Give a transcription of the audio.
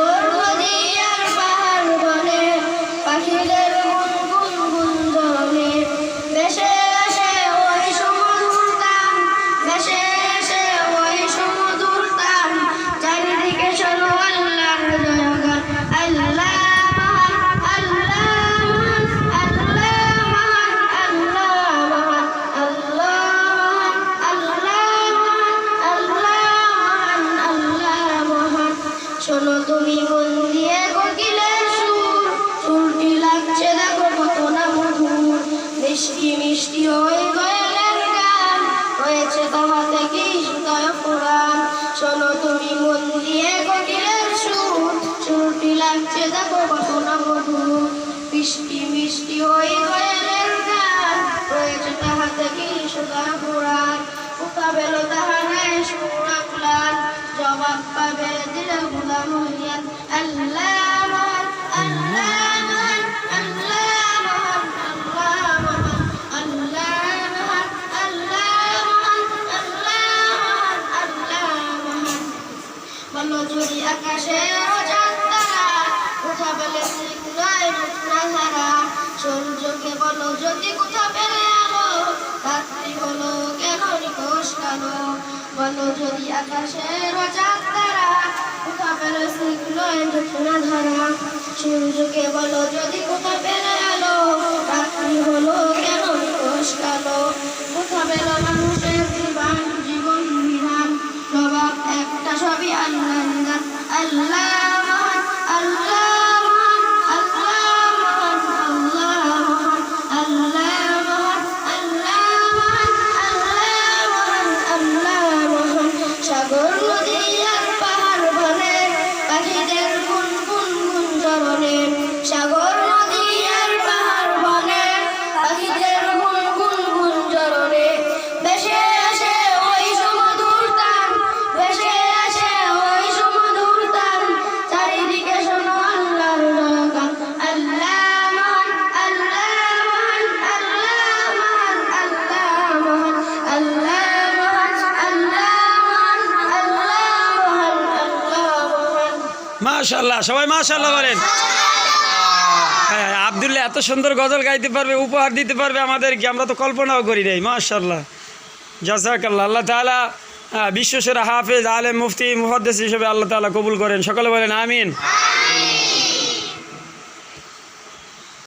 Lord. শোনো তুমি মন দিয়ে কোকিলের সুর। সুরটি লাগছে দেখো কত না মধুর মিষ্টি মিষ্টি ওই গয়নের গান। হয়েছে তাহাতে কি হৃদয় পুরাণ। শোনো তুমি মন দিয়ে কোকিলের সুর। সুরটি লাগছে দেখো কত না মধুর মিষ্টি মিষ্টি ওই গয় যদি আকাশে চাঁদ তারা কোথা পেলে সূর্যকে বলো যদি কোথা পেলে কেন বলো যদি তারা কোথা পেলে সিংহায় রত্না ধারা সূর্যকে বলো যদি কোথা আলো রাত্রি হলো কেন কালো কোথা পেল মানুষের জীবন জীবন বিধান জবাব একটা সবই আল্লাহ আল্লাহ মহান মাশাল্লাহ সবাই মাশাল্লাহ বলেন। হ্যাঁ আবদুল্লাহ এত সুন্দর গজল গাইতে পারবে, উপহার দিতে পারবে আমাদেরকে, আমরা তো কল্পনাও করি নাই মাশাল্লাহ জাজাকাল্লাহ, আল্লাহ তালা বিশ্বসেরা হাফেজ, আলেম, মুফতি, মুহাদ্দেস হিসেবে আল্লাহ তালা কবুল করেন। সকলে বলেন, আমিন।